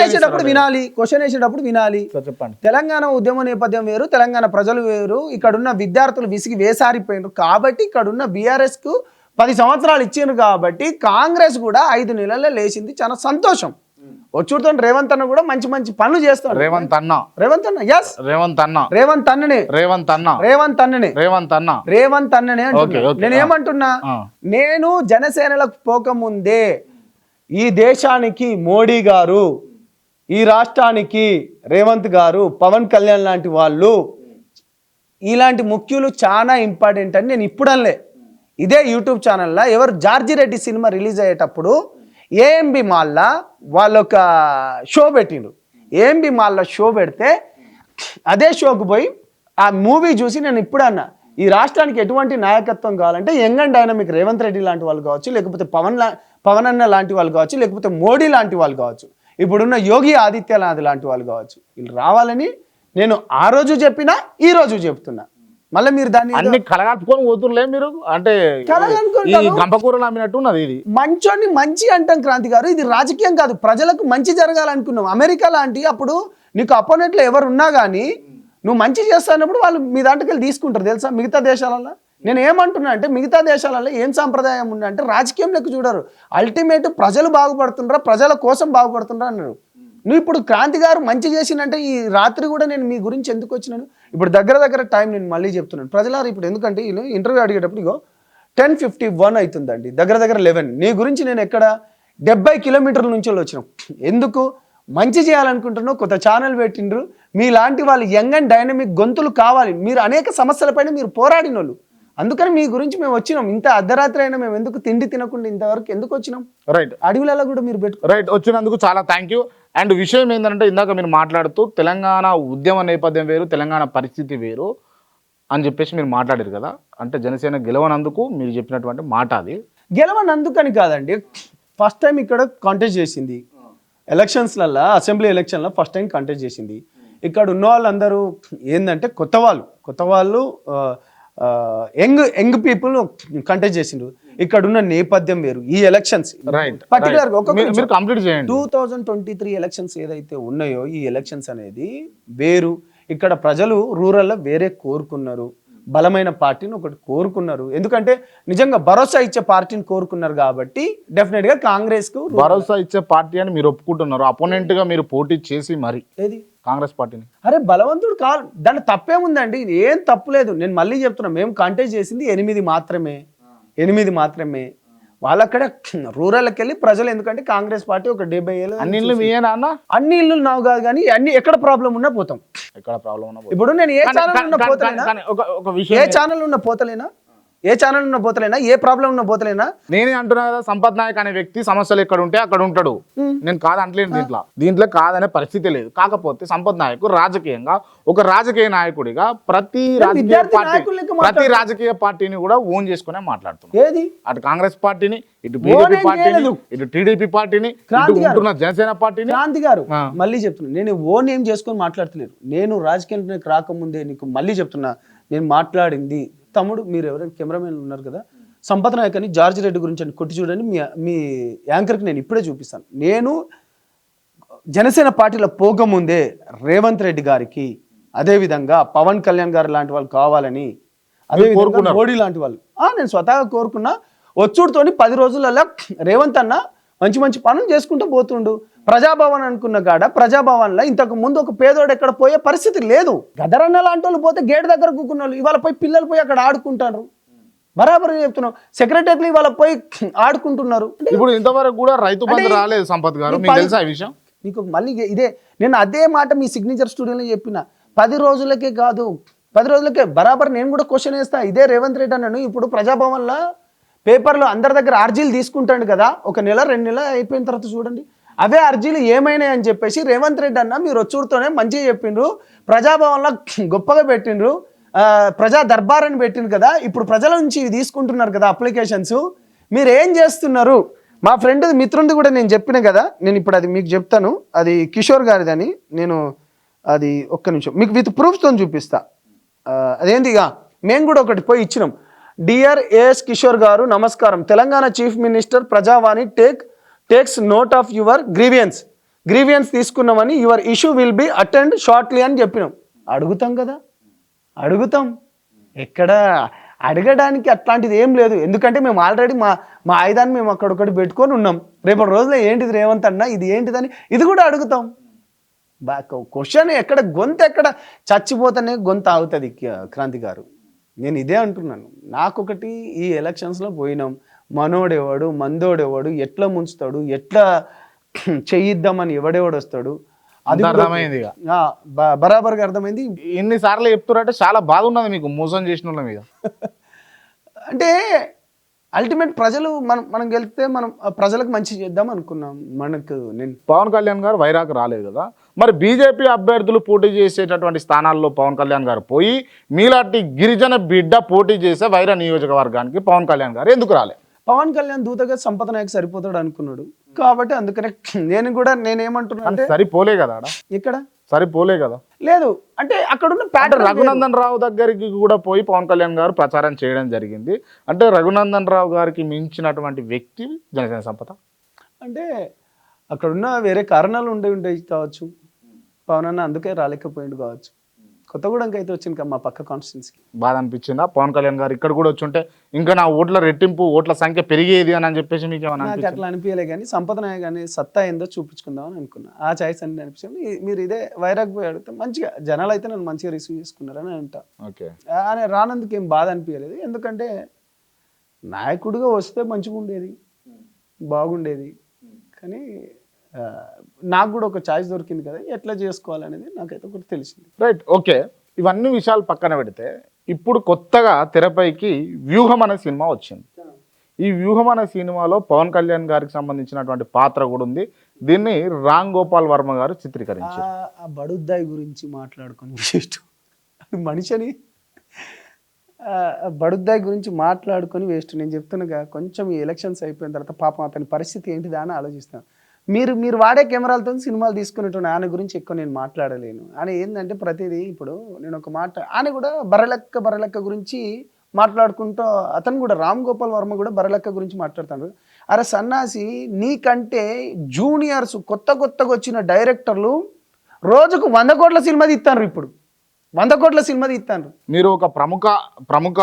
వేసేటప్పుడు వినాలి క్వశ్చన్ వేసేటప్పుడు వినాలి? చెప్పండి. తెలంగాణ ఉద్యమ నేపథ్యం వేరు తెలంగాణ ప్రజలు వేరు. ఇక్కడున్న విద్యార్థులు విసిగి వేసారిపోయినారు కాబట్టి ఇక్కడున్న బీఆర్ఎస్కు పది సంవత్సరాలు ఇచ్చిండ్రు కాబట్టి కాంగ్రెస్ కూడా ఐదు నెలల్లో లేచింది. చాలా సంతోషం. వచ్చుడుతో రేవంత్ అన్న కూడా మంచి మంచి పనులు చేస్తాడు. రేవంత్ అన్న. రేవంత్ అన్న ఎస్ రేవంత్ అన్న. రేవంత్ అన్ననే. రేవంత్ అన్న. రేవంత్ అన్ననే. రేవంత్ అన్న. రేవంత్ అన్ననే. నేను ఏమంటున్నా. నేను జనసేనలకు పోకముందే ఈ దేశానికి మోడీ గారు ఈ రాష్ట్రానికి రేవంత్ గారు పవన్ కళ్యాణ్ లాంటి వాళ్ళు ఇలాంటి ముఖ్యులు చాలా ఇంపార్టెంట్ అని నేను ఇప్పుడు అనలే ఇదే యూట్యూబ్ ఛానల్లో ఎవరు జార్జి రెడ్డి సినిమా రిలీజ్ అయ్యేటప్పుడు ఏఎంబి మాల్లో వాళ్ళు ఒక షో పెట్టిండ్రు. ఏఎంబి మాల్లో షో పెడితే అదే షోకు పోయి ఆ మూవీ చూసి నేను ఇప్పుడు అన్నా ఈ రాష్ట్రానికి ఎటువంటి నాయకత్వం కావాలంటే young and dynamic Revanth Reddy లాంటి వాళ్ళు కావచ్చు లేకపోతే పవన్ పవన్ అన్న లాంటి వాళ్ళు కావచ్చు లేకపోతే మోడీ లాంటి వాళ్ళు కావచ్చు ఇప్పుడున్న యోగి ఆదిత్యనాథ్ లాంటి వాళ్ళు కావచ్చు వీళ్ళు రావాలని నేను ఆ రోజు చెప్పినా ఈ రోజు చెప్తున్నా. మళ్ళీ మీరు దాన్ని అన్ని కలగట్టుకొని పోతుర్లే మీరు? అంటే ఈ కలగనుకుంటాను. గంపకూరలు అమ్మినట్టు ఉన్నది ఇది. మంచోని మంచి అంటాం క్రాంతి గారు. ఇది రాజకీయం కాదు. ప్రజలకు మంచి జరగాలనుకున్నాం. అమెరికా లాంటి అప్పుడు నీకు అపోనెంట్లు ఎవరు ఉన్నా కానీ నువ్వు మంచి చేస్తున్నప్పుడు వాళ్ళు మీ దాంట్లోకి వెళ్ళి తీసుకుంటారు. తెలుసా? మిగతా దేశాలలో నేను ఏమంటున్నా అంటే మిగతా దేశాలలో ఏం సాంప్రదాయం ఉంది అంటే రాజకీయం లెక్క చూడరు. అల్టిమేట్ ప్రజలు బాగుపడుతుండ్రా ప్రజల కోసం బాగుపడుతుండ్రా అన్నారు. నువ్వు ఇప్పుడు క్రాంతి గారు మంచి చేసినంటే ఈ రాత్రి కూడా నేను మీ గురించి ఎందుకు వచ్చినాను? ఇప్పుడు దగ్గర దగ్గర టైం నేను మళ్ళీ చెప్తున్నాను. ప్రజలారు ఇప్పుడు ఎందుకంటే వీళ్ళు ఇంటర్వ్యూ అడిగేటప్పుడు ఇగో టెన్ ఫిఫ్టీ వన్ అవుతుందండి. దగ్గర దగ్గర లెవెన్ నీ గురించి నేను ఎక్కడ డెబ్బై కిలోమీటర్ల నుంచి వచ్చినాం. ఎందుకు? మంచి చేయాలనుకుంటున్నావు కొత్త ఛానల్ పెట్టిండ్రు. మీలాంటి వాళ్ళు యంగ్ అండ్ డైనమిక్ గొంతులు కావాలి. మీరు అనేక సమస్యలపైన మీరు పోరాడిన వాళ్ళు అందుకని మీ గురించి మేము వచ్చినాం. ఇంత అర్ధరాత్రి అయినా మేము ఎందుకు తిండి తినకుండా ఇంతవరకు ఎందుకు వచ్చినాం? రైట్ అడవులలో కూడా మీరు పెట్టుకో రైట్ వచ్చినందుకు చాలా థ్యాంక్ యూ అండ్ విషయం ఏంటంటే ఇందాక మీరు మాట్లాడుతూ తెలంగాణ ఉద్యమ నేపథ్యం వేరు తెలంగాణ పరిస్థితి వేరు అని చెప్పేసి మీరు మాట్లాడారు కదా. అంటే జనసేన గెలవనందుకు మీరు చెప్పినటువంటి మాట అది. గెలవనందుకని కాదండి. ఫస్ట్ టైం ఇక్కడ కాంటెస్ట్ చేసింది. ఎలక్షన్స్లల్లో అసెంబ్లీ ఎలక్షన్లో ఫస్ట్ టైం కాంటెస్ట్ చేసింది. ఇక్కడ ఉన్న వాళ్ళందరూ ఏంటంటే కొత్త వాళ్ళు కొత్త వాళ్ళు యంగ్ యంగ్ పీపుల్ కంటెస్ట్ చేసిండ్రు. ఇక్కడ ఉన్న నేపథ్యం వేరు. ఈ ఎలక్షన్స్ రైట్ పర్టికులర్ మీరు కంప్లీట్ చేయండి. Two thousand twenty three elections ఏదైతే ఉన్నాయో ఈ ఎలక్షన్స్ అనేది వేరు. ఇక్కడ ప్రజలు రూరల్లో వేరే కోరుకున్నారు. బలమైన పార్టీని ఒకటి కోరుకున్నారు. ఎందుకంటే నిజంగా భరోసా ఇచ్చే పార్టీని కోరుకున్నారు కాబట్టి డెఫినెట్గా కాంగ్రెస్కు భరోసా ఇచ్చే పార్టీ అని మీరు ఒప్పుకుంటున్నారు. అపోనెంట్గా మీరు పోటీ చేసి మరి. ఏది? కాంగ్రెస్ పార్టీని. అరే బలవంతుడు కాదు. దాంట్లో తప్పేముందండి? ఏం తప్పు లేదు. నేను మళ్ళీ చెప్తున్నా మేము కాంటెస్ట్ చేసింది ఎనిమిది మాత్రమే. ఎనిమిది మాత్రమే. వాళ్ళక్కడ రూరల్కి వెళ్ళి ప్రజలు ఎందుకంటే కాంగ్రెస్ పార్టీ ఒక డెబ్బై ఏళ్ళు అన్ని ఇల్లు మీయేనా అన్న అన్ని ఇల్లు నావు కాదు కానీ అన్ని ఎక్కడ ప్రాబ్లం ఉన్నా పోతాం. ఎక్కడ ప్రాబ్లం ఉన్నా ఇప్పుడు నేను ఏ ఛానల్ ఉన్న పోతలేనా? ఒక ఏ ఛానల్ ఉన్న పోతలేనా? ఏ ఛానల్ ఉన్న పోతలేనా ఏ ప్రాబ్లం ఉన్న పోతలేనా నేనే అంటున్నా కదా సంపత్ నాయక్ అనే వ్యక్తి సమస్యలు ఎక్కడ ఉంటే అక్కడ ఉంటాడు. నేను కాదు అంటలేను దీంట్లో. దీంట్లో కాదనే పరిస్థితి లేదు. కాకపోతే సంపత్ నాయక్ రాజకీయంగా ఒక రాజకీయ నాయకుడిగా ప్రతి రాజకీయ పార్టీ ప్రతి. రాజకీయ పార్టీని కూడా ఓన్ చేసుకునే మాట్లాడుతున్నాం. ఏది? అటు కాంగ్రెస్ పార్టీని ఇటు బీజేపీ పార్టీని. ఇటు టీడీపీ పార్టీని ఇటు. ఉంటున్న జనసేన పార్టీని. క్రాంతి గారు. మళ్ళీ చెప్తున్నా. నేను ఓన్ ఏం చేసుకొని మాట్లాడతలేను. నేను రాజకీయానికి రాకముందే నీకు మళ్ళీ చెప్తున్నా. నేను మాట్లాడింది తమ్ముడు మీరు ఎవరైనా కెమెరామెన్ ఉన్నారు కదా సంపత్ నాయక్ అని జార్జ్ రెడ్డి గురించి అని కొట్టి చూడండి మీ మీ యాంకర్కి నేను ఇప్పుడే చూపిస్తాను నేను జనసేన పార్టీలో పోకముందే రేవంత్ రెడ్డి గారికి అదేవిధంగా పవన్ కళ్యాణ్ గారు లాంటి వాళ్ళు కావాలని అదే. మోడీ లాంటి వాళ్ళు నేను స్వతహాగా కోరుకున్నా వచ్చుడుతోని పది రోజులలో రేవంత్ అన్న మంచి మంచి పనులు చేసుకుంటూ పోతుండు. ప్రజాభవన్ అనుకున్న కాడ ప్రజాభవన్లో ఇంతకు ముందు ఒక పేదోడు ఎక్కడ పోయే పరిస్థితి లేదు. గదరన్న లాంటి వాళ్ళు పోతే గేట్ దగ్గర కూకున్న వాళ్ళు ఇవాళ పోయి పిల్లలు పోయి అక్కడ ఆడుకుంటారు. బరాబర్ చెప్తున్నాం సెక్రటరీలు ఇవాళ పోయి ఆడుకుంటున్నారు. ఇప్పుడు ఇంతవరకు కూడా రైతు బంధు రాలేదు సంపత్ గారు. మీకు పది- తెలుసా ఈ విషయం? నీకు మళ్ళీ ఇదే నేను అదే మాట మీ సిగ్నేచర్ స్టూడియోలో చెప్పిన. పది రోజులకే కాదు పది రోజులకే బరాబర్ నేను కూడా క్వశ్చన్ వేస్తా. ఇదే రేవంత్ రెడ్డి అన్నాను ఇప్పుడు ప్రజాభవన్లో పేపర్లో అందరి దగ్గర అర్జీలు తీసుకుంటాడు కదా ఒక నెల రెండు నెలలు అయిపోయిన తర్వాత చూడండి. అవే అర్జీలు ఏమైనాయి అని చెప్పేసి రేవంత్ రెడ్డి అన్న మీరు వచ్చూరుతోనే మంచిగా చెప్పిండ్రు. ప్రజాభవన్లో గొప్పగా పెట్టిండ్రు. ప్రజా దర్బార్ అని పెట్టిండ్రు కదా ఇప్పుడు ప్రజల నుంచి ఇవి తీసుకుంటున్నారు కదా అప్లికేషన్స్. మీరు ఏం చేస్తున్నారు? మా ఫ్రెండ్ మిత్రుంది కూడా నేను చెప్పిన కదా నేను ఇప్పుడు అది మీకు చెప్తాను. అది కిషోర్ గారిదని నేను అది ఒక్క నిమిషం. మీకు విత్ ప్రూఫ్తో చూపిస్తా. అదేంటి ఇక మేము కూడా ఒకటి పోయి ఇచ్చినాం. డియర్ ఏఎస్ కిషోర్ గారు నమస్కారం. Telangana chief minister Prajavani take takes note of your grievance. Grievance తీసుకున్నామని your issue will be attend shortly అని చెప్పినాం. అడుగుతాం కదా? అడుగుతాం. ఎక్కడ? అడగడానికి అట్లాంటిది ఏం లేదు. ఎందుకంటే మేము ఆల్రెడీ మా మా ఆయుధాన్ని మేము అక్కడొకటి పెట్టుకొని ఉన్నాం. రేపటి రోజులో ఏంటిది రేవంత్ అన్న? ఇది ఏంటిదని ఇది కూడా అడుగుతాం. క్వశ్చన్ ఎక్కడ? గొంతు ఎక్కడ చచ్చిపోతేనే గొంతు ఆగుతుంది క్రాంతి గారు. నేను ఇదే అంటున్నాను. నాకొకటి ఈ ఎలక్షన్స్లో పోయినాం. మనోడెవడు మందోడెవడు ఎట్లా ముంచుతాడు ఎట్లా చేయిద్దామని ఎవడెవడు వస్తాడు అది అర్థమైంది బరాబర్గా అర్థమైంది. ఎన్నిసార్లు చెప్తున్నారంటే చాలా బాధ ఉన్నది మీకు మోసం చేసిన వాళ్ళ మీద. అంటే అల్టిమేట్ ప్రజలు మనం మనం గెలిస్తే మనం ప్రజలకు మంచి చేద్దాం అనుకున్నాం. మనకు నేను పవన్ కళ్యాణ్ గారు వైరాగ్ రాలేదు కదా. మరి బీజేపీ అభ్యర్థులు పోటీ చేసేటటువంటి స్థానాల్లో పవన్ కళ్యాణ్ గారు పోయి మీలాంటి గిరిజన బిడ్డ పోటీ చేసే వైరా నియోజకవర్గానికి పవన్ కళ్యాణ్ గారు ఎందుకు రాలే? పవన్ కళ్యాణ్ దూతగా సంపద నాయక్ సరిపోతాడు అనుకున్నాడు. కాబట్టి అందుకనే నేను కూడా నేనేమంటున్నా అంటే సరిపోలే కదా ఆడ. ఇక్కడ సరిపోలే కదా. లేదు. అంటే అక్కడున్న అంటే ప్యాటర్న్ రఘునందన్ రావు దగ్గరికి కూడా పోయి పవన్ కళ్యాణ్ గారు ప్రచారం చేయడం జరిగింది. అంటే రఘునందన్ రావు గారికి మించినటువంటి వ్యక్తి జనసేన సంపద అంటే అక్కడున్న వేరే కారణాలు ఉండే ఉండేవి కావచ్చు. పవన్ అన్న అందుకే రాలేకపోయిండు కావచ్చు. కొత్తగూడెంకి అయితే వచ్చింది కదా మా పక్క కాన్స్టిట్యున్సీకి బాధ అనిపించిందా పవన్ కళ్యాణ్ గారు ఇక్కడ కూడా వచ్చి ఉంటే ఇంకా నా ఓట్ల రెట్టింపు ఓట్ల సంఖ్య పెరిగేది అని అని చెప్పేసి మీకు నాకు? అట్లా అనిపించలే కానీ సంపద కానీ సత్తా ఏందో చూపించుకుందామని అనుకున్నా. ఆ చాయిస్ అని అనిపించింది. మీరు ఇదే వైరాగ్ పోయి అడిగితే మంచిగా జనాలు అయితే నన్ను మంచిగా రిసీవ్ చేసుకున్నారని అంటా. ఓకే. ఆయన రానందుకు ఏం బాధ అనిపించలేదు ఎందుకంటే నాయకుడిగా వస్తే మంచిగా ఉండేది బాగుండేది. కానీ నాకు కూడా ఒక ఛాయిస్ దొరికింది కదా ఎట్లా చేసుకోవాలనేది నాకైతే ఒకటి తెలిసింది. రైట్ ఓకే ఇవన్నీ విషయాలు పక్కన పెడితే ఇప్పుడు కొత్తగా తెరపైకి వ్యూహం అనే సినిమా వచ్చింది. ఈ వ్యూహం అనే సినిమాలో పవన్ కళ్యాణ్ గారికి సంబంధించినటువంటి పాత్ర కూడా ఉంది. దీన్ని రామ్ గోపాల్ వర్మ గారు చిత్రీకరించారు. ఆ- బడుద్దాయి గురించి మాట్లాడుకొని వేస్ట్. మనిషిని బడుద్దాయి గురించి మాట్లాడుకొని వేస్ట్. నేను చెప్తున్నాగా కొంచెం ఈ ఎలక్షన్స్ అయిపోయిన తర్వాత పాపం అతని పరిస్థితి ఏంటిదా అని ఆలోచిస్తాను. మీరు మీరు వాడే కెమెరాలతో సినిమాలు తీసుకునేటువంటి ఆయన గురించి ఎక్కువ నేను మాట్లాడలేను. ఆయన ఏంటంటే ప్రతిదీ ఇప్పుడు నేను ఒక మాట ఆయన కూడా బరలెక్క బరలెక్క గురించి మాట్లాడుకుంటూ అతను కూడా రామ్ గోపాల్ వర్మ కూడా బరలెక్క గురించి మాట్లాడుతాడు. అరే సన్నాసి నీకంటే జూనియర్స్ కొత్త కొత్తగా వచ్చిన డైరెక్టర్లు రోజుకు వంద కోట్ల సినిమా తీస్తారు ఇప్పుడు. వంద కోట్ల సినిమా తీస్తారు మీరు ఒక ప్రముఖ ప్రముఖ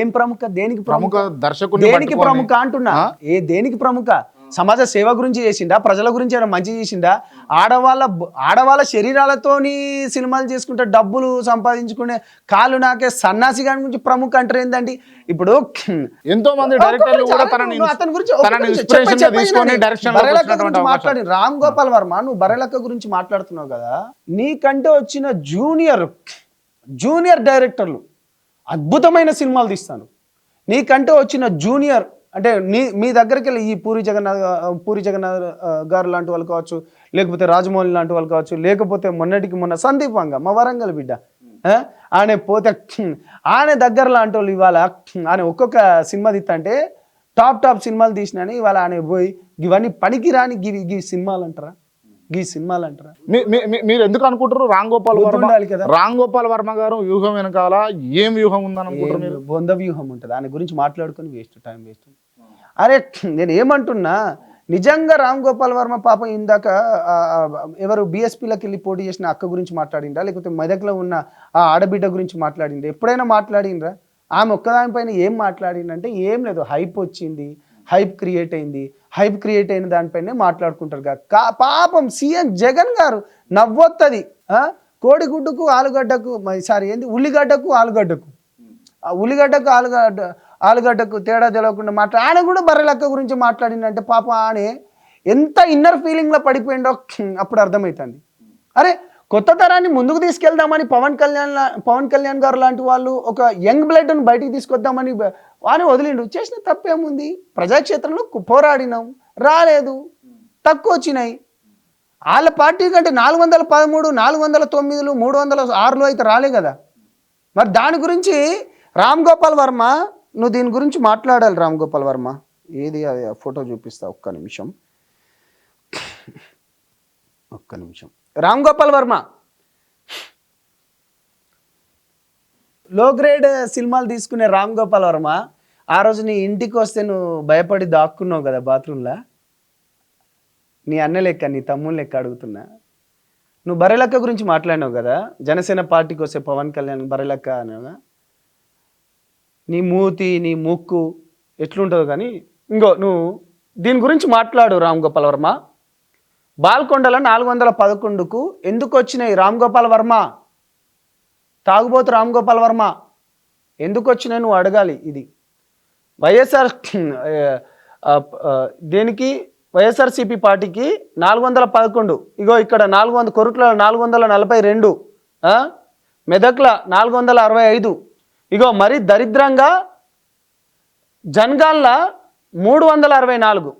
ఏం ప్రముఖ? దేనికి ప్రముఖ? దర్శకుని దేనికి ప్రముఖ అంటున్నా? ఏ దేనికి ప్రముఖ? సమాజ సేవ గురించి చేసిండా? ప్రజల గురించి ఏమైనా మంచి చేసిండా? ఆడవాళ్ళ ఆడవాళ్ళ శరీరాలతోని సినిమాలు చేసుకుంటే డబ్బులు సంపాదించుకునే కాళ్ళు నాకే సన్నాసి గారి గురించి ప్రముఖ అంటారు ఏంటండి ఇప్పుడు ఎంతో మంది డైరెక్టర్లు కూడా అతని గురించి మాట్లాడి రామ్ గోపాల్ వర్మ నువ్వు బరెలక్క గురించి మాట్లాడుతున్నావు కదా? నీకంటే వచ్చిన జూనియర్ జూనియర్ డైరెక్టర్లు అద్భుతమైన సినిమాలు తీస్తాను. నీకంటే వచ్చిన జూనియర్ అంటే నీ మీ దగ్గరికి వెళ్ళి ఈ పూరి జగన్నాథ్ పూరి జగన్నాథ్ గారు లాంటి వాళ్ళు కావచ్చు లేకపోతే రాజమౌళి లాంటి వాళ్ళు కావచ్చు లేకపోతే మొన్నటికి మొన్న సందీప్ వంగ మా వరంగల్ బిడ్డ? ఆయన పోతే ఆయన దగ్గర లాంటి వాళ్ళు ఇవాళ ఆయన ఒక్కొక్క సినిమా తీస్తంటే టాప్ టాప్ సినిమాలు తీసినని ఇవాళ ఆయన పోయి ఇవన్నీ పనికి రాని గివి గీ సినిమాలు అంటారా గీ సినిమాలు అంటారా మీ- మీ- మీ- మీరు ఎందుకు అనుకుంటారు రామ్ గోపాల్ వర్మ ఉండాలి కదా. రామ్ గోపాల్ వర్మ గారు వ్యూహం వెనకాల ఏం వ్యూహం ఉందని అనుకుంటారు బొంద వ్యూహం ఉంటుంది. దాని గురించి మాట్లాడుకొని వేస్ట్ టైం వేస్ట్ అరే నేను ఏమంటున్నా? నిజంగా రామ్ గోపాల్ వర్మ పాపం ఇందాక ఎవరు బీఎస్పీలోకి వెళ్ళి పోటీ చేసిన అక్క గురించి మాట్లాడిండ్రా? లేకపోతే మెదక్లో ఉన్న ఆ ఆడబిడ్డ గురించి మాట్లాడిండ్రా? ఎప్పుడైనా మాట్లాడిండ్రా? ఆమె ఒక్కదానిపైన ఏం మాట్లాడిందంటే ఏం లేదు. హైప్ వచ్చింది. హైప్ క్రియేట్ అయింది. హైప్ క్రియేట్ అయిన దానిపైనే మాట్లాడుకుంటారు కా- కా- పాపం సీఎం జగన్ గారు నవ్వొత్తది. కోడిగుడ్డకు కోడిగుడ్డుకు ఆలుగడ్డకు సారీ ఏంది? ఉల్లిగడ్డకు ఆలుగడ్డకు. ఉల్లిగడ్డకు ఆలుగడ్డ ఆలుగడ్డకు తేడా తెలవకుండా మాట్లా ఆయన కూడా బర్రెలక్క గురించి మాట్లాడిందంటే పాప అని ఎంత ఇన్నర్ ఫీలింగ్లో పడిపోయిండో అప్పుడు అర్థమవుతుంది అరే కొత్త తరాన్ని ముందుకు తీసుకెళ్దామని పవన్ కళ్యాణ్ పవన్ కళ్యాణ్ గారు లాంటి వాళ్ళు ఒక యంగ్ బ్లడ్ను బయటికి తీసుకొద్దామని వాని వదిలిండు. చేసిన తప్పేముంది? ప్రజాక్షేత్రంలో పోరాడినాం. రాలేదు. తక్కువ వచ్చినాయి. వాళ్ళ పార్టీ కంటే నాలుగు వందల పదమూడు నాలుగు వందల తొమ్మిదిలు మూడు వందల ఆరులు అయితే రాలే కదా. మరి దాని గురించి రామ్ గోపాల్ వర్మ నువ్వు దీని గురించి మాట్లాడాలి రామ్ గోపాల్ వర్మ. ఏది అది? ఆ ఫోటో చూపిస్తా ఒక్క నిమిషం. ఒక్క నిమిషం. రామ్ గోపాల్ వర్మ! లో గ్రేడ్ సినిమాలు తీసుకునే రామ్ గోపాల్ వర్మ ఆ రోజు నీ ఇంటికి వస్తే నువ్వు భయపడి దాక్కున్నావు కదా బాత్రూంలో? నీ అన్న లెక్క నీ తమ్ముని లెక్క అడుగుతున్నా. నువ్వు బరెలక్క గురించి మాట్లాడినావు కదా? జనసేన పార్టీకి వస్తే పవన్ కళ్యాణ్ బరెలక్క అనేవా నీ మూతి నీ ముక్కు ఎట్లుంటుందో కానీ ఇంకో నువ్వు దీని గురించి మాట్లాడు రామ్ గోపాల్ వర్మ. బాల్కొండల నాలుగు వందల పదకొండుకు ఎందుకు వచ్చినాయి రామ్ గోపాల్ వర్మ? తాగుబోతు రామ్ గోపాల్ వర్మ. ఎందుకు వచ్చినాయి నువ్వు అడగాలి ఇది. వైఎస్ఆర్ దేనికి? వైఎస్ఆర్సిపి పార్టీకి నాలుగు వందల పదకొండు. ఇగో ఇక్కడ నాలుగు వందల కొరుట్ల నాలుగు వందల నలభై రెండు మెదక్ల నాలుగు వందల అరవై ఐదు. ఇగో మరి దరిద్రంగా జన్గాన్ల మూడు వందల అరవై నాలుగు.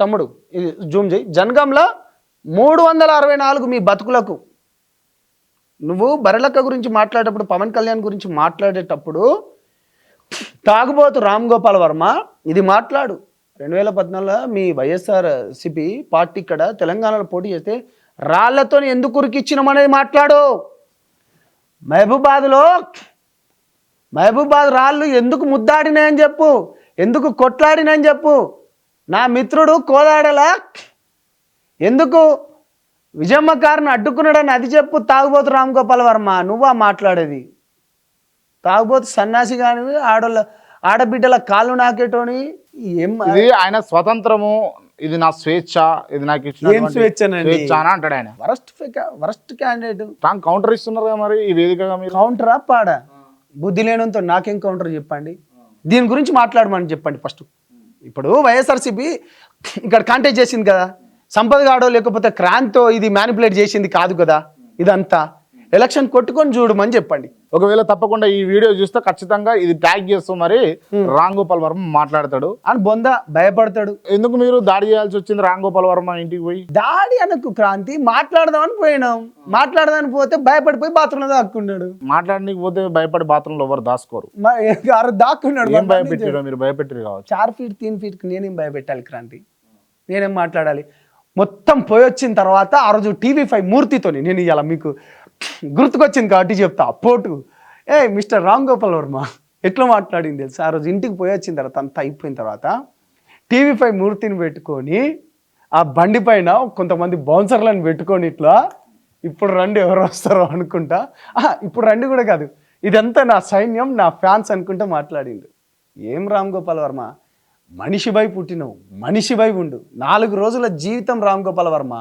తమ్ముడు ఇది జూమ్ చేయి. జన్గాంలో మూడు వందల అరవై నాలుగు మీ బతుకులకు. నువ్వు బరలక్క గురించి మాట్లాడేటప్పుడు పవన్ కళ్యాణ్ గురించి మాట్లాడేటప్పుడు తాగుబోతు రామ్ గోపాల్ వర్మ ఇది మాట్లాడు. రెండు వేల పద్నాలుగులో మీ వైఎస్ఆర్ సిపి పార్టీ ఇక్కడ తెలంగాణలో పోటీ చేస్తే రాళ్ళతో ఎందుకు ఉరికిచ్చినామనేది మాట్లాడు. మహబూబాద్లో మహబూబాద్ రాళ్ళు ఎందుకు ముద్దాడినాయని చెప్పు? ఎందుకు కొట్లాడినాయని చెప్పు? నా మిత్రుడు కోదాడలా ఎందుకు విజయమ్మ కారుని అడ్డుకున్నాడని అది చెప్పు తాగుబోతు రామ్ గోపాల్ వర్మ. నువ్వా మాట్లాడేది? తాగుబోతు సన్యాసి కాని ఆడోళ్ళ ఆడబిడ్డల కాళ్ళు నాకేటోని ఏం ఇది ఆయన స్వతంత్రము ఇది నా స్వేచ్ఛ ఇది నాకు ఇచ్చిన? స్వేచ్ఛ అని అంటాడు ఆయన. Worst worst candidate. తాను కౌంటర్ ఇస్తున్నారు కదా మరి ఈ వేదికగా మీరు? కౌంటరా పాడా? బుద్ధి లేనంతో నాకేం కౌంటర్ చెప్పండి. దీని గురించి మాట్లాడమని చెప్పండి ఫస్ట్. ఇప్పుడు వైఎస్ఆర్సీపీ ఇక్కడ కాంటాక్ట్ చేసింది కదా. సంపద గాడో లేకపోతే క్రాంతో ఇది మ్యానిపులేట్ చేసింది కాదు కదా. ఇదంతా. ఎలక్షన్ కొట్టుకొని చూడమని చెప్పండి. ఒకవేళ తప్పకుండా ఈ వీడియో చూస్తే ఖచ్చితంగా ఇది ట్యాగ్ చేస్తూ మరి రామ్ గోపాల్ వర్మ మాట్లాడతాడు. అని బొంద భయపడతాడు. ఎందుకు మీరు దాడి చేయాల్సి వచ్చింది రామ్ గోపాల్ వర్మ ఇంటికి పోయి? దాడి అనకు క్రాంతి మాట్లాడదామని పోయినాం. మాట్లాడదామని పోతే భయపడిపోయి బాత్రూంలో దాక్కున్నాడు. మాట్లాడడానికి పోతే భయపడి బాత్రూంలో ఎవరు దాసుకోరు దాక్కున్నాడు? ఏం భయపెట్టారో మీరు? భయపెట్టారు కావచ్చు. చార్ ఫీట్ తీన్ ఫీట్కి నేనేం భయపెట్టాలి క్రాంతి? నేనేం మాట్లాడాలి? మొత్తం పోయి వచ్చిన తర్వాత ఆ రోజు టీవీ ఫైవ్ మూర్తితోని నేను ఇవాళ మీకు గుర్తుకొచ్చింది కాబట్టి చెప్తా. అప్పోటు. ఏ మిస్టర్ రామ్ గోపాల్ వర్మ ఎట్లా మాట్లాడింది తెలుసు? ఆ రోజు ఇంటికి పోయి వచ్చిన తర్వాత అంతా అయిపోయిన తర్వాత టీవీ మూర్తిని పెట్టుకొని ఆ బండి పైన కొంతమంది బౌన్సర్లను పెట్టుకొని ఇట్లా ఇప్పుడు రండి ఎవరు వస్తారో అనుకుంటా. ఇప్పుడు రండి కూడా కాదు. ఇదంతా నా సైన్యం నా ఫ్యాన్స్ అనుకుంటా మాట్లాడిండు ఏం రామ్ గోపాల్ వర్మ మనిషిపై పుట్టినవు మనిషిపై ఉండు. నాలుగు రోజుల జీవితం రామ్ గోపాల్ వర్మ.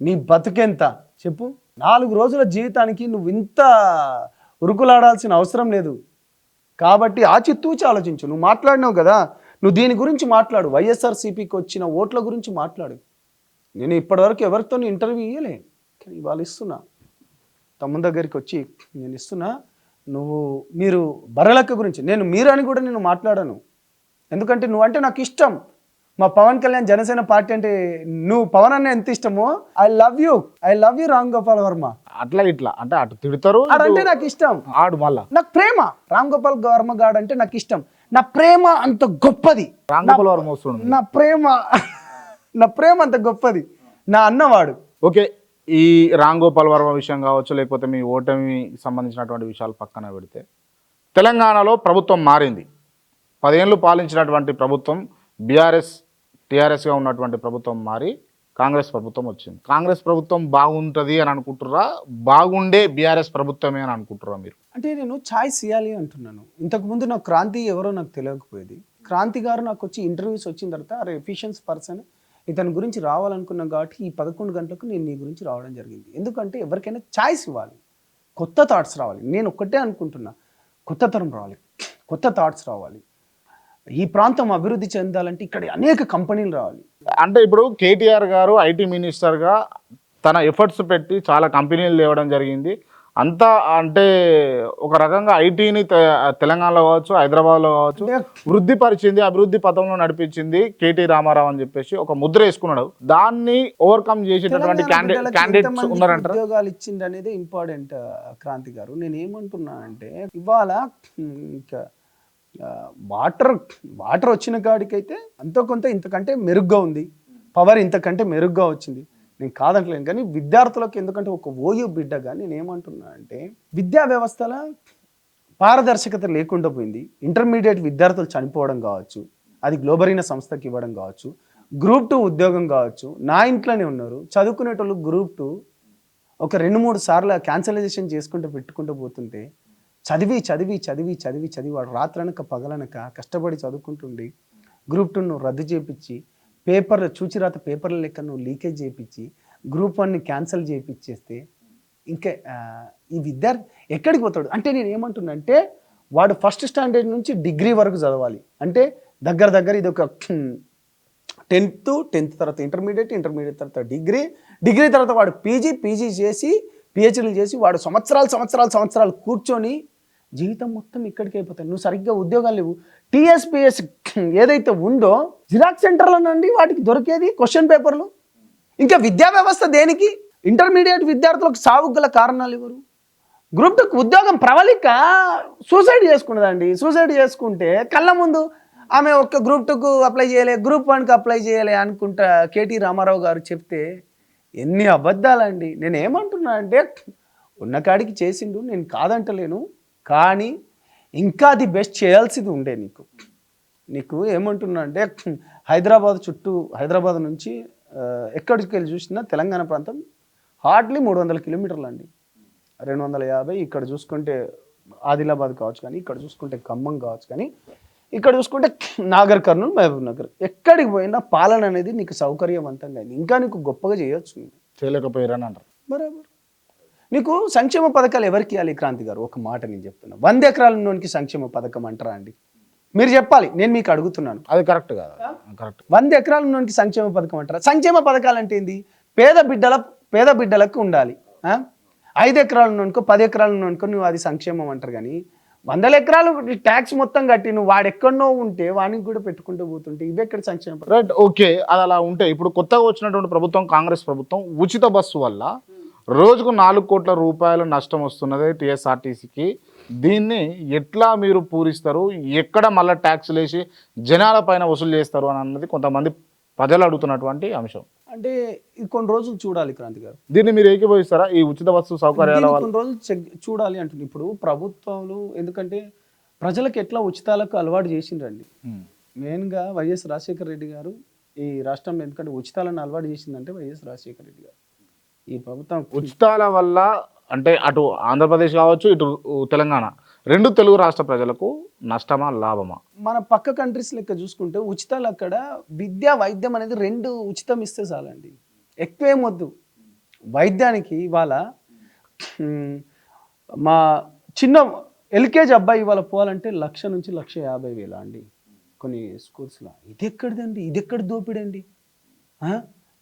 నీ బతుకెంత? చెప్పు. నాలుగు రోజుల జీవితానికి నువ్వు ఇంత ఉరుకులాడాల్సిన అవసరం లేదు. కాబట్టి ఆచితూచి ఆలోచించు. నువ్వు మాట్లాడినావు కదా నువ్వు దీని గురించి మాట్లాడు. వైఎస్ఆర్సీపీకి వచ్చిన ఓట్ల గురించి మాట్లాడు. నేను ఇప్పటివరకు ఎవరితో ఇంటర్వ్యూ ఇవ్వలే కానీ ఇవాళ ఇస్తున్నా. తమ్ముని దగ్గరికి వచ్చి నేను ఇస్తున్నా నువ్వు మీరు బర్రెలక్క గురించి నేను మీరు అని కూడా నేను మాట్లాడాను. ఎందుకంటే నువ్వంటే నాకు ఇష్టం. మా పవన్ కళ్యాణ్ జనసేన పార్టీ అంటే నువ్వు పవన్ అన్న ఎంత ఇష్టమో I love you I love you Ram Gopal Varma. అట్లా ఇట్లా అంటే అటు తిడతారు ఆడంటే నాకు ఇష్టం. ఆడు మళ్ళా. నాకు ప్రేమ. రామ్ గోపాల్ వర్మ గాడు అంటే నాకు ఇష్టం. నా ప్రేమ అంత గొప్పది. రామ్ గోపాల్ వర్మ వస్తుండు నా ప్రేమ నా ప్రేమ అంత గొప్పది. నా అన్నవాడు. ఓకే ఈ రామ్ గోపాల్ వర్మ విషయం కావచ్చు లేకపోతే మీ ఓటమి సంబంధించినటువంటి విషయాలు పక్కన పెడితే తెలంగాణలో ప్రభుత్వం మారింది. పదేళ్ళు పాలించినటువంటి ప్రభుత్వం బీఆర్ఎస్ టీఆర్ఎస్గా ఉన్నటువంటి ప్రభుత్వం మారి కాంగ్రెస్ ప్రభుత్వం వచ్చింది. కాంగ్రెస్ ప్రభుత్వం బాగుంటుంది అని అనుకుంటుర్రా? బాగుండే బీఆర్ఎస్ ప్రభుత్వమే అని అనుకుంటుర్రా మీరు? అంటే నేను ఛాయిస్ ఇవ్వాలి అంటున్నాను. ఇంతకుముందు నాకు క్రాంతి ఎవరో నాకు తెలియకపోయేది. క్రాంతి గారు నాకు వచ్చి ఇంటర్వ్యూస్ వచ్చిన తర్వాత అరే ఎఫిషియన్స్ పర్సన్ ఇతని గురించి రావాలనుకున్నాం కాబట్టి ఈ పదకొండు గంటలకు నేను నీ గురించి రావడం జరిగింది. ఎందుకంటే ఎవరికైనా ఛాయిస్ ఇవ్వాలి. కొత్త థాట్స్ రావాలి. నేను ఒక్కటే అనుకుంటున్నా. కొత్త తరం రావాలి. కొత్త థాట్స్ రావాలి. ఈ ప్రాంతం అభివృద్ధి చెందాలంటే ఇక్కడ అనేక కంపెనీలు రావాలి. అంటే ఇప్పుడు కేటీఆర్ గారు ఐటీ మినిస్టర్గా తన ఎఫర్ట్స్ పెట్టి చాలా కంపెనీలు తేవడం జరిగింది. అంతా అంటే ఒక రకంగా ఐటీని తెలంగాణలో కావచ్చు హైదరాబాద్లో కావచ్చు వృద్ధి పరిచింది అభివృద్ధి పథంలో నడిపించింది కేటీ రామారావు అని చెప్పేసి ఒక ముద్ర వేసుకున్నాడు. దాన్ని ఓవర్కమ్ చేసేటటువంటి క్యాండిడేట్స్ ఉన్నారంటారా? ఉద్యోగాలు ఇచ్చింది అనేది ఇంపార్టెంట్ క్రాంతి గారు. నేను ఏమంటున్నా అంటే ఇవాళ వాటర్ వాటర్ వచ్చిన కాడికైతే అంతో కొంత ఇంతకంటే మెరుగ్గా ఉంది. పవర్ ఇంతకంటే మెరుగ్గా వచ్చింది. నేను కాదంటలేను కానీ విద్యార్థులకు ఎందుకంటే ఒక ఓయూ బిడ్డగా నేను ఏమంటున్నా అంటే విద్యా వ్యవస్థలో పారదర్శకత లేకుండా పోయింది. ఇంటర్మీడియట్ విద్యార్థులు చనిపోవడం కావచ్చు అది గ్లోబరీన సంస్థకి ఇవ్వడం కావచ్చు గ్రూప్ టూ ఉద్యోగం కావచ్చు నా ఇంట్లోనే ఉన్నారు. చదువుకునేటోళ్ళు గ్రూప్ టూ ఒక రెండు మూడు సార్లు క్యాన్సలైజేషన్ చేసుకుంటూ పెట్టుకుంటూ పోతుంటే చదివి చదివి చదివి చదివి చదివి వాడు రాత్రనక పగలనక కష్టపడి చదువుకుంటుండి గ్రూప్ టూ నువ్వు రద్దు చేపించి పేపర్లు చూచిరాత పేపర్ల లెక్క నువ్వు లీకేజ్ చేయించి గ్రూప్ వన్ని క్యాన్సిల్ చేయించేస్తే ఇంకా ఈ విద్యార్థి ఎక్కడికి పోతాడు? అంటే నేను ఏమంటున్నా అంటే వాడు ఫస్ట్ స్టాండర్డ్ నుంచి డిగ్రీ వరకు చదవాలి. అంటే దగ్గర దగ్గర ఇది ఒక టెన్త్ టెన్త్ తర్వాత ఇంటర్మీడియట్ ఇంటర్మీడియట్ తర్వాత డిగ్రీ డిగ్రీ తర్వాత వాడు పీజీ పీజీ చేసి పిహెచ్డీలు చేసి వాడు సంవత్సరాలు సంవత్సరాలు సంవత్సరాలు కూర్చొని జీవితం మొత్తం ఇక్కడికి అయిపోతాయి. నువ్వు సరిగ్గా ఉద్యోగాలు లేవు. టీఎస్పిఎస్ ఏదైతే ఉందో జిరాక్స్ సెంటర్లోనండి వాటికి దొరికేది క్వశ్చన్ పేపర్లు? ఇంకా విద్యా వ్యవస్థ దేనికి? ఇంటర్మీడియట్ విద్యార్థులకు సావుకు గల కారణాలు ఎవరు? గ్రూప్ టూకి ఉద్యోగం ప్రవళిక సూసైడ్ చేసుకున్నదండి. సూసైడ్ చేసుకుంటే కళ్ళ ముందు ఆమె ఒక్క గ్రూప్ టూకు అప్లై చేయలే గ్రూప్ వన్కి అప్లై చేయలే అనుకుంటా కేటీ రామారావు గారు చెప్తే ఎన్ని అబద్ధాలండి. నేనేమంటున్నా అంటే ఉన్న కాడికి చేసిండు నేను కాదంటలేను. కానీ ఇంకా అది బెస్ట్ చేయాల్సింది ఉండే నీకు. నీకు ఏమంటున్నా అంటే హైదరాబాద్ చుట్టూ హైదరాబాద్ నుంచి ఎక్కడికి వెళ్ళి చూసినా తెలంగాణ ప్రాంతం హార్డ్లీ మూడు వందల కిలోమీటర్లు అండి. రెండు వందల యాభై ఇక్కడ చూసుకుంటే ఆదిలాబాద్ కావచ్చు కానీ ఇక్కడ చూసుకుంటే ఖమ్మం కావచ్చు కానీ ఇక్కడ చూసుకుంటే నాగర్ కర్నూలు మహబూబ్ నగర్. ఎక్కడికి పోయినా పాలన అనేది నీకు సౌకర్యవంతంగా అయింది. ఇంకా నీకు గొప్పగా చేయొచ్చు. చేయలేకపోయారని అంటారు. బరాబర్. నీకు సంక్షేమ పథకాలు ఎవరికి ఇవ్వాలి క్రాంతి గారు? ఒక మాట నేను చెప్తున్నా. వంద ఎకరాల ఉన్నోనికి సంక్షేమ పథకం అంటారా అండి? మీరు చెప్పాలి నేను మీకు అడుగుతున్నాను. అది కరెక్ట్ కాదు. కరెక్ట్ వంద ఎకరాల ఉన్నోనికి సంక్షేమ పథకం అంటారా? సంక్షేమ పథకాలు అంటే ఏంది? పేద బిడ్డల పేద బిడ్డలకు ఉండాలి? ఐదు ఎకరాలు ఉన్నోనుకో పది ఎకరాలు ఉన్నోనుకో నువ్వు అది సంక్షేమం అంటారు కానీ వందల ఎకరాలు ట్యాక్స్ మొత్తం కట్టి నువ్వు వాడు ఎక్కడనో ఉంటే వానికి కూడా పెట్టుకుంటూ పోతుంటే ఇవి ఎక్కడ సంక్షేమ? రైట్ ఓకే అది అలా ఉంటే ఇప్పుడు కొత్తగా వచ్చినటువంటి ప్రభుత్వం కాంగ్రెస్ ప్రభుత్వం ఉచిత బస్సు వల్ల రోజుకు నాలుగు కోట్ల రూపాయల నష్టం వస్తున్నది టీఎస్ఆర్టీసీకి. దీన్ని ఎట్లా మీరు పూరిస్తారు? ఎక్కడ మళ్ళీ ట్యాక్సులు వేసి జనాల పైన వసూలు చేస్తారు అని అన్నది కొంతమంది ప్రజలు అడుగుతున్నటువంటి అంశం. అంటే ఇది కొన్ని రోజులు చూడాలి క్రాంతి గారు. దీన్ని మీరు ఏకీభవిస్తారా? ఈ ఉచిత బస్సు సౌకర్యాల కొన్ని రోజులు చూడాలి అంటుంది ఇప్పుడు ప్రభుత్వాలు ఎందుకంటే ప్రజలకు ఎట్లా ఉచితాలకు అలవాటు చేసిండ్రండి. మెయిన్గా వైఎస్ రాజశేఖర రెడ్డి గారు ఈ రాష్ట్రంలో ఎందుకంటే ఉచితాలను అలవాటు చేసిందంటే వైఎస్ రాజశేఖర రెడ్డి గారు. ఈ ప్రభుత్వం ఉచితాల వల్ల అంటే అటు ఆంధ్రప్రదేశ్ కావచ్చు ఇటు తెలంగాణ. రెండు తెలుగు రాష్ట్ర ప్రజలకు నష్టమా లాభమా? మన పక్క కంట్రీస్ లెక్క చూసుకుంటే ఉచితాలు అక్కడ విద్యా వైద్యం అనేది రెండు ఉచితం ఇస్తే చాలండి. ఎక్కువేం వద్దు. వైద్యానికి ఇవాళ మ్, చిన్న ఎల్కేజీ అబ్బాయి ఇవాళ పోవాలంటే లక్ష నుంచి లక్ష యాభై వేల అండి. కొన్ని స్కూల్స్లో ఇది ఎక్కడిదండి? ఇది ఎక్కడ దోపిడండి?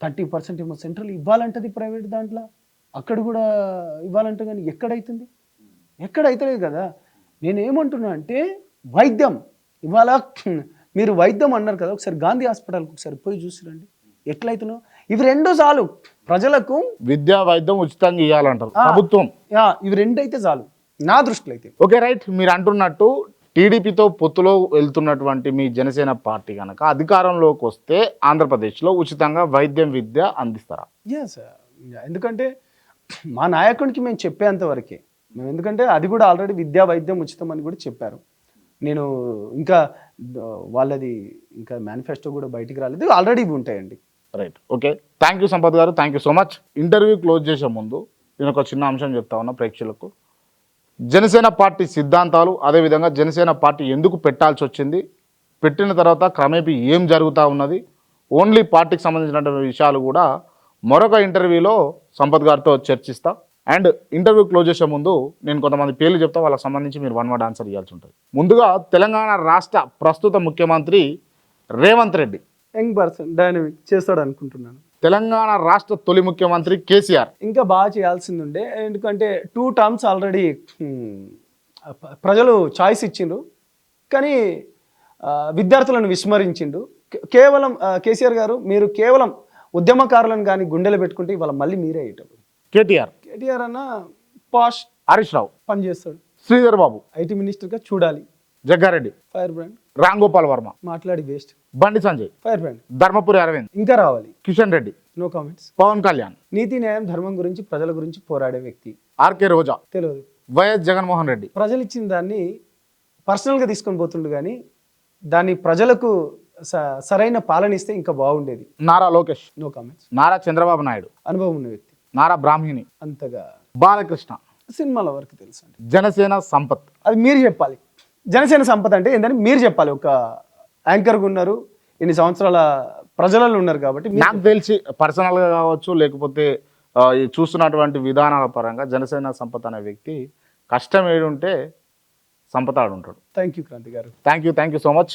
థర్టీ పర్సెంట్ ఏమో సెంట్రల్ ఇవ్వాలంటది ప్రైవేట్ దాంట్లో. అక్కడ కూడా ఇవ్వాలంటే కానీ ఎక్కడైతుంది? ఎక్కడ అవుతలేదు కదా. నేను ఏమంటున్నా అంటే వైద్యం. ఇవాళ మీరు వైద్యం అన్నారు కదా ఒకసారి గాంధీ హాస్పిటల్కి ఒకసారి పోయి చూసిరండి ఎట్లయితున్నావు ఇవి రెండు చాలు. ప్రజలకు విద్యా వైద్యం ఉచితంగా ఇవ్వాలంటారు. ప్రభుత్వం. ఇవి రెండు అయితే చాలు. నా దృష్టిలో అయితే. Okay right. మీరు అంటున్నట్టు టీడీపీతో పొత్తులో వెళ్తున్నటువంటి మీ జనసేన పార్టీ కనుక అధికారంలోకి వస్తే ఆంధ్రప్రదేశ్లో ఉచితంగా వైద్యం విద్య అందిస్తారా? ఎస్ ఎందుకంటే మా నాయకుడికి మేము చెప్పేంత వరకే. మేము ఎందుకంటే అది కూడా ఆల్రెడీ విద్యా వైద్యం ఉచితం అని కూడా చెప్పారు. నేను ఇంకా వాళ్ళది ఇంకా మేనిఫెస్టో కూడా బయటికి రాలేదు. ఆల్రెడీ ఇవి ఉంటాయండి. Right okay thank you Sampath garu. Thank you so much interview close చేసే ముందు నేను ఒక చిన్న అంశం చెప్తా ఉన్నా ప్రేక్షకులకు. జనసేన పార్టీ సిద్ధాంతాలు అదేవిధంగా జనసేన పార్టీ ఎందుకు పెట్టాల్సి వచ్చింది? పెట్టిన తర్వాత క్రమేపీ ఏం జరుగుతూ ఉన్నది? ఓన్లీ పార్టీకి సంబంధించినటువంటి విషయాలు కూడా మరొక ఇంటర్వ్యూలో సంపత్ గారితో చర్చిస్తా. అండ్ ఇంటర్వ్యూ క్లోజ్ చేసే ముందు నేను కొంతమంది పేర్లు చెప్తా వాళ్ళకి సంబంధించి మీరు వన్ వర్డ్ ఆన్సర్ ఇవ్వాల్సి ఉంటుంది. ముందుగా తెలంగాణ రాష్ట్ర ప్రస్తుత ముఖ్యమంత్రి Revanth Reddy. Young person dynamic చేస్తాడు అనుకుంటున్నాను. తెలంగాణ రాష్ట్ర తొలి ముఖ్యమంత్రి కేసీఆర్. ఇంకా బాగా చేయాల్సింది ఉండే ఎందుకంటే టూ టర్మ్స్ ఆల్రెడీ ప్రజలు చాయిస్ ఇచ్చిండ్రు. కానీ విద్యార్థులను విస్మరించిండు కేవలం కేసీఆర్ గారు మీరు కేవలం ఉద్యమకారులను కానీ గుండెలు పెట్టుకుంటే ఇవాళ మళ్ళీ మీరే అయ్యేటప్పుడు. కేటీఆర్. కేటీఆర్ అన్న పాష్ హరీష్ రావు. పని చేస్తాడు శ్రీధర్ బాబు. ఐటీ మినిస్టర్గా చూడాలి. జగ్గారెడ్డి. Fire brand. రామ్ గోపాల్ వర్మ. మాట్లాడి waste. Bandi Sanjay. Fire brand. Dharmapuri Arvind. ఇంకా రావాలి. Kishan Reddy. No comments Pawan Kalyan. నీతి న్యాయం ధర్మం గురించి ప్రజల గురించి పోరాడే వ్యక్తి. ఆర్కే రోజా. తెలియదు వైఎస్ జగన్మోహన్ రెడ్డి. ప్రజలు ఇచ్చిన దాన్ని పర్సనల్గా తీసుకొని పోతుండు కానీ దాన్ని ప్రజలకు సరైన పాలన ఇస్తే ఇంకా బాగుండేది. Nara Lokesh. No comments Nara Chandrababu Naidu. అనుభవం ఉన్న వ్యక్తి. నారా బ్రాహ్మణి అంతగా బాలకృష్ణ. సినిమాల వరకు తెలుసు అండి. జనసేన సంపత్. అది మీరు చెప్పాలి. జనసేన సంపద అంటే ఏంటంటే మీరు చెప్పాలి. ఒక యాంకర్గా ఉన్నారు ఇన్ని సంవత్సరాల ప్రజలలో ఉన్నారు కాబట్టి నాకు తెలిసి పర్సనల్గా కావచ్చు లేకపోతే చూస్తున్నటువంటి విధానాల పరంగా జనసేన సంపత్ అనే వ్యక్తి కష్టం ఏడుంటే సంపత ఆడుంటాడు. Thank you Kranthi garu. Thank you thank you so much